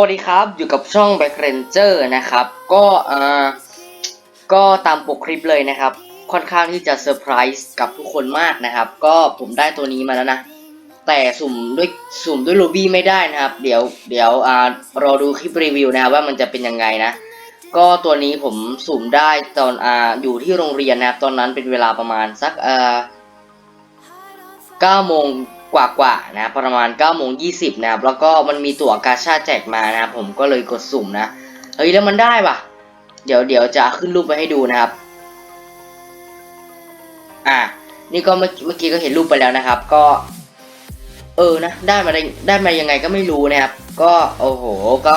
วัสดีครับ อยู่กับช่อง Back Ranger นะครับ ก็เอ่าก็ตามปกคลิปเลยนะครับ ค่อนข้างที่จะเซอร์ไพรส์กับทุกคนมากนะครับ ก็ผมได้ตัวนี้มาแล้วนะ แต่สุ่มด้วยสุ่มด้วยโลบี้ไม่ได้นะครับ เดี๋ยวเดี๋ยวอ่ารอดูคลิปรีวิวนะครับว่ามันจะเป็นยังไงนะ ก็ตัวนี้ผมสุ่มได้ตอนอ่าอยู่ที่โรงเรียนนะครับ ตอนนั้นเป็นเวลาประมาณสักเอ่า9โมง กว่าๆนะครับประมาณ9โมง20นะครับแล้วก็มันมีตั๋วกาชาแจกมานะครับผมก็เลยกดสุ่มนะเฮ้ยแล้วมันได้ปะเดี๋ยวเดี๋ยวจะขึ้นรูปไปให้ดูนะครับ อะนี่ก็เมื่อเมื่อกี้ก็เห็นรูปไปแล้วนะครับ ก็ เออนะได้มาได้ได้มายังไงก็ไม่รู้นะครับ ก็โอ้โหก็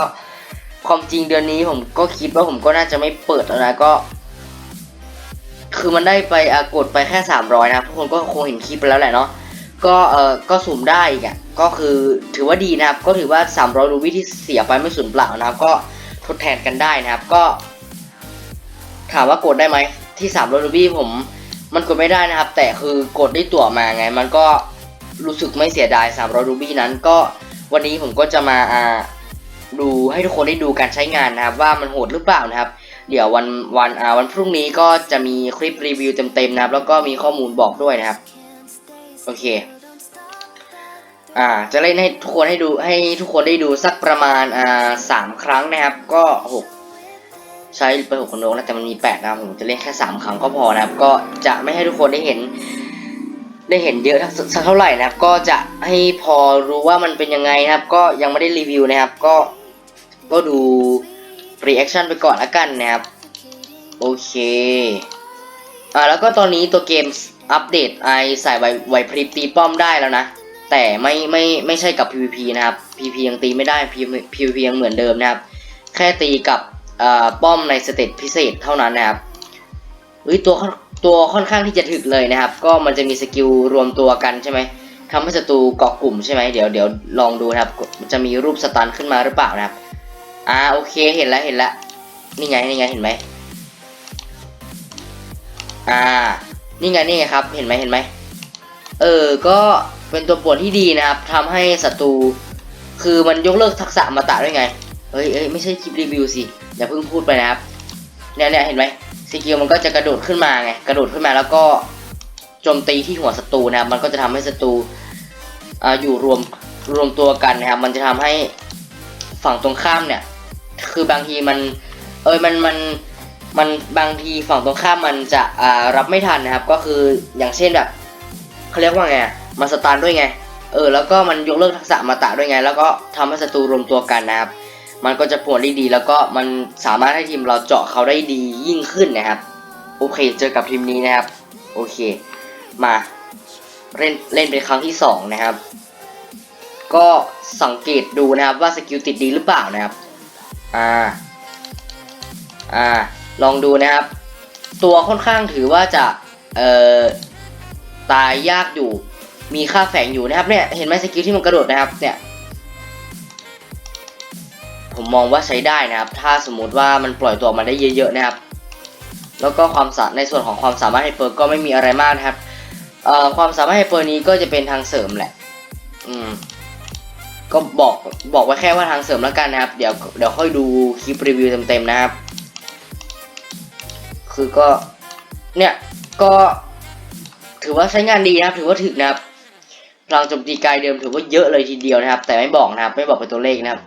ความจริงเดือนนี้ผมก็คิดว่าผมก็น่าจะไม่เปิดแล้วนะก็คือมันได้ไปกดไปแค่ 300 นะครับทุกคนก็คงเห็นคลิปไปแล้วแหละเนาะ ก็เออก็สุ่มได้อีกอะก็คือถือว่าดีนะครับ ก็ถือว่า 300รูบี้ที่เสียไปไม่สูญเปล่านะครับ ก็ทดแทนกันได้นะครับ ก็ ถามว่ากดได้ไหมที่300รูบี้ผมมันกดไม่ได้นะครับ แต่คือกดได้ตั๋วมาไง มันก็รู้สึกไม่เสียดาย300รูบี้นั้น ก็วันนี้ผมก็จะมาอ่าดูให้ทุกคนได้ดูการใช้งานนะครับ ว่ามันโหดหรือเปล่านะครับ เดี๋ยววันวันอ่าวันพรุ่งนี้ก็จะมีคลิปรีวิวเต็มๆนะครับ แล้วก็มีข้อมูลบอกด้วยนะครับ โอเค อ่า จะเล่นให้ทุกคนให้ดูให้ทุกคนได้ดูสักประมาณอ่าสามครั้งนะครับ ก็หกใช้ไปหกคนโดนะแต่มันมีแปดนะผมจะเล่นแค่สามครั้งก็พอนะครับ ก็จะไม่ให้ทุกคนได้เห็น ได้เห็นเยอะสักเท่าไหร่นะครับ ก็จะให้พอรู้ว่ามันเป็นยังไงนะครับ ก็ยังไม่ได้รีวิวนะครับ ก็ก็ดู reaction ไปก่อนละกันนะครับ โอเค อ่าแล้วก็ตอนนี้ตัวเกม อัปเดตไอใส่ไวไวพริบตีป้อมได้แล้วนะ แต่ไม่ไม่ไม่ใช่กับ PVP นะครับ PVP ยังตีไม่ได้ PVP ยังเหมือนเดิมนะครับ แค่ตีกับป้อมในสเตตพิเศษเท่านั้นนะครับเฮ้ยตัวตัวค่อนข้างที่จะถึกเลยนะครับ ก็มันจะมีสกิลรวมตัวกันใช่ไหมทำให้ศัตรูเกาะกลุ่มใช่ไหมเดี๋ยวเดี๋ยวลองดูนะครับ จะมีรูปสตันขึ้นมาหรือเปล่านะครับ อ่าโอเคเห็นแล้วเห็นแล้วนี่ไงนี่ไงเห็นไหมอ่า นี่ไงนี่ไงครับ เห็นไหมเห็นไหมเออ ก็เป็นตัวป่วนที่ดีนะครับทำให้ศัตรูคือมันยกเลิกทักษะมาตะด้วยไง เฮ้ยเอ้ยไม่ใช่คลิปรีวิวสิ อย่าเพิ่งพูดไปนะครับ เนี่ยเนี่ยเห็นไหมสกิลมันก็จะกระโดดขึ้นมาไง กระโดดขึ้นมาแล้วก็โจมตีที่หัวศัตรูนะครับ มันก็จะทำให้ศัตรูอ่าอยู่รวมรวมตัวกันนะครับ มันจะทำให้ฝั่งตรงข้ามเนี่ย คือบางทีมัน เอ้ยมันมัน มันบางทีฝั่งตรงข้ามมันจะอ่ารับไม่ทันนะครับ ก็คืออย่างเช่นแบบเขาเรียกว่าไงมันสตาร์ด้วยไง เออ แล้วก็มันยกเลิกทักษะมาตะด้วยไง แล้วก็ทำให้ศัตรูรวมตัวกันนะครับ มันก็จะปวนได้ดี แล้วก็มันสามารถให้ทีมเราเจาะเขาได้ดียิ่งขึ้นนะครับ โอเค เจอกับทีมนี้นะครับ โอเค มาเล่นเล่นเป็นครั้งที่สองนะครับ ก็สังเกตดูนะครับว่าสกิลติดดีหรือเปล่านะครับ อ่า อ่า ลองดูนะครับ ตัวค่อนข้างถือว่าจะเอ่อตายยากอยู่ มีค่าแฝงอยู่นะครับเนี่ยเห็นไหมสกิลที่มันกระโดดนะครับเนี่ยผมมองว่าใช้ได้นะครับ ถ้าสมมติว่ามันปล่อยตัวมาได้เยอะๆนะครับ แล้วก็ความสาในส่วนของความสามารถไฮเปอร์ก็ไม่มีอะไรมากนะครับเอ่อความสามารถไฮเปอร์นี้ก็จะเป็นทางเสริมแหละ อืมก็บอกบอกไว้แค่ว่าทางเสริมแล้วกันนะครับ เดี๋ยวเดี๋ยวค่อยดูคลิปรีวิวเต็มๆนะครับ คือก็ เนี่ยก็ถือว่าใช้งานดีนะครับ ถือว่าถึกนะครับพลังโจมตีกายเดิมถือว่าเยอะเลยทีเดียวนะครับ แต่ไม่บอกนะครับ ไม่บอกเป็นตัวเลขนะครับ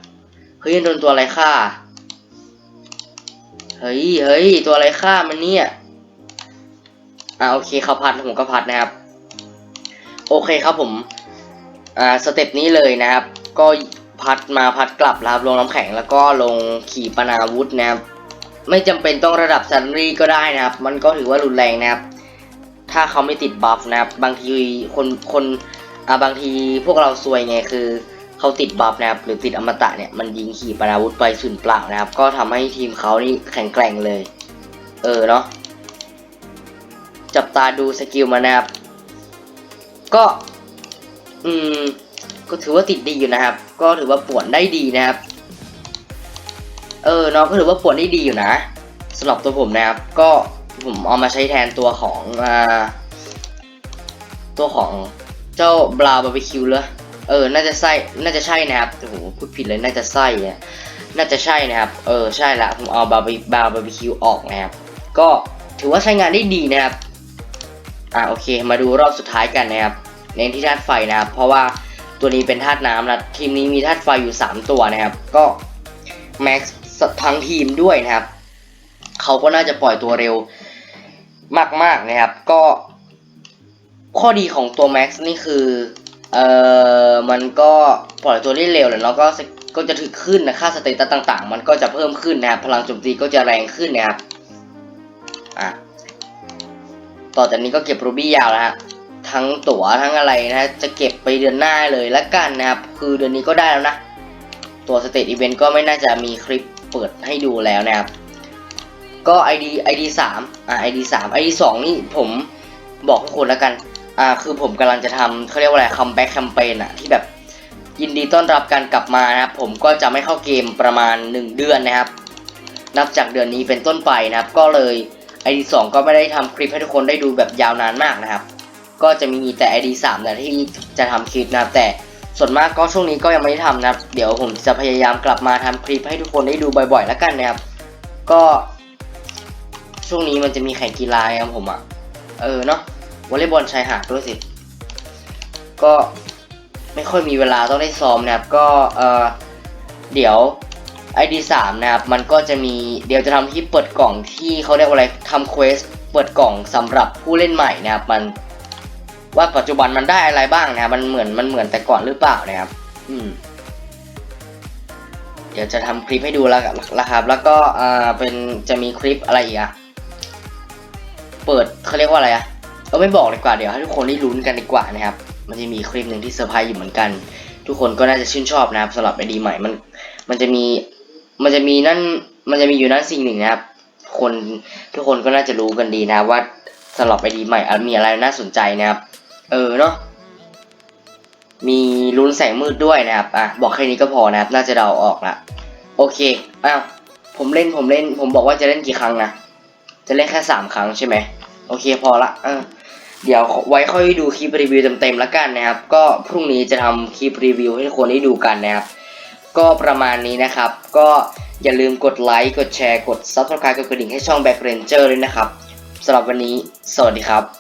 เฮ้ยโดนตัวอะไรฆ่าเฮ้ยเฮ้ยตัวอะไรฆ่ามันเนี่ยอ่าโอเคเขาพัดผมก็พัดนะครับ โอเคครับผมอ่าสเต็ปนี้เลยนะครับ ก็พัดมาพัดกลับแล้วครับลงน้ำแข็งแล้วก็ลงขี่ปนาวุธนะครับ ไม่จำเป็นต้องระดับซันรีก็ได้นะครับ มันก็ถือว่ารุนแรงนะครับ ถ้าเขาไม่ติดบัฟนะครับ บางทีคนคนอ่าบางทีพวกเราซวยไงคือเขาติดบัฟนะครับ หรือติดอมตะเนี่ยมันยิงขี่ปนาวุธไปสูญเปล่านะครับ ก็ทำให้ทีมเขานี่แข็งแกร่งเลย เออเนาะจับตาดูสกิลมานะครับ ก็ อืม ก็ถือว่าติดดีอยู่นะครับ ก็ถือว่าป่วนได้ดีนะครับ เออเนาะก็ถือว่าป่วนได้ดีอยู่นะสำหรับตัวผมนะครับ ก็ผมเอามาใช้แทนตัวของอ่าตัวของเจ้าบลาบาร์บีคิวเลยเออ น่าจะไส้น่าจะใช่นะครับโอ้โหพูดผิดเลย น่าจะไส้อะน่าจะใช่นะครับ เออ ใช่ละ ผมเอาบาร์บีบาร์บีคิวออกนะครับ ก็ถือว่าใช้งานได้ดีนะครับ อ่าโอเค มาดูรอบสุดท้ายกันนะครับ เน้นที่ธาตุไฟนะครับ เพราะว่าตัวนี้เป็นธาตุน้ำนะ ทีมนี้มีธาตุไฟอยู่ 3 ตัวนะครับ ก็แม็กซ์ ทั้งทีมด้วยนะครับ เขาก็น่าจะปล่อยตัวเร็วมาก ๆ นะครับ ก็ข้อดีของตัวแม็กซ์นี่คือ เอ่อ มันก็ปล่อยตัวได้เร็วแหละแล้วก็ก็จะถึกขึ้นนะค่าสเตตัสต่างๆ มันก็จะเพิ่มขึ้นนะครับพลังโจมตีก็จะแรงขึ้นนะครับอะต่อจากนี้ก็เก็บรูบี้ยาวแล้วฮะทั้งตั๋วทั้งอะไรนะฮะจะเก็บไปเดือนหน้าเลยละกันนะครับ คือเดือนนี้ก็ได้แล้วนะ ตัวสเตตอีเวนต์ก็ไม่น่าจะมีคลิป เปิดให้ดูแล้วนะครับ ก็ ID ID สามอ่า ID สาม ID สองนี่ผมบอกทุกคนแล้วกัน อ่า คือผมกำลังจะทำเขาเรียกว่าอะไรคัมแบ็กแคมเปญอะที่แบบยินดีต้อนรับการกลับมานะครับ ผมก็จะไม่เข้าเกมประมาณ 1 เดือนนะครับ นับจากเดือนนี้เป็นต้นไปนะครับ ก็เลย ID 2ก็ไม่ได้ทำคลิปให้ทุกคนได้ดูแบบยาวนานมากนะครับ ก็จะมีแต่ ID 3นะที่จะทำคลิปนะครับแต่ ส่วนมากก็ช่วงนี้ก็ยังไม่ได้ทำนะครับ เดี๋ยวผมจะพยายามกลับมาทำคลิปให้ทุกคนได้ดูบ่อยๆ แล้วกันนะครับ ก็ช่วงนี้มันจะมีแข่งกีฬาครับผมอะ เออเนาะวอลเลย์บอลชายหาดด้วยสิ ก็ไม่ค่อยมีเวลาต้องได้ซ้อมนะครับ ก็เออเดี๋ยว ID 3นะครับ มันก็จะมีเดี๋ยวจะทำคลิปเปิดกล่องที่เขาเรียกว่าอะไรทำเควสเปิดกล่องสำหรับผู้เล่นใหม่นะครับ มัน ว่าปัจจุบันมันได้อะไรบ้างนะครับมันเหมือนมันเหมือนแต่ก่อนหรือเปล่านะครับ อืม เดี๋ยวจะทำคลิปให้ดูแล้วนะครับ แล้วก็อ่าเป็นจะมีคลิปอะไรอีกอะเปิดเขาเรียกว่าอะไรอะเออไม่บอกดีกว่าเดี๋ยวให้ทุกคนได้ลุ้นกันดีกว่านะครับ มันจะมีคลิปหนึ่งที่เซอร์ไพรส์อยู่เหมือนกัน ทุกคนก็น่าจะชื่นชอบนะครับสำหรับไอดีใหม่มัน มันจะมีมันจะมีนั่นมันจะมีอยู่นั่นสิ่งหนึ่งนะครับคนทุกคนก็น่าจะรู้กันดีนะว่าสำหรับไอดีใหม่มีอะไรน่าสนใจนะครับ เออเนาะมีลุ้นแสงมืดด้วยนะครับ อะ บอกแค่นี้ก็พอนะครับ น่าจะเดาออกละ โอเค อ้าว ผมเล่น ผมเล่น ผมบอกว่าจะเล่นกี่ครั้งนะ จะเล่นแค่สามครั้งใช่ไหม โอเค พอละเออเดี๋ยวไว้ค่อยดูคลิปรีวิวเต็มๆแล้วกันนะครับ ก็พรุ่งนี้จะทำคลิปรีวิวให้ทุกคนได้ดูกันนะครับ ก็ประมาณนี้นะครับ ก็อย่าลืมกดไลค์ กดแชร์ กด Subscribe กดกระดิ่งให้ช่อง Back Ranger ด้วยนะครับสำหรับวันนี้ สวัสดีครับ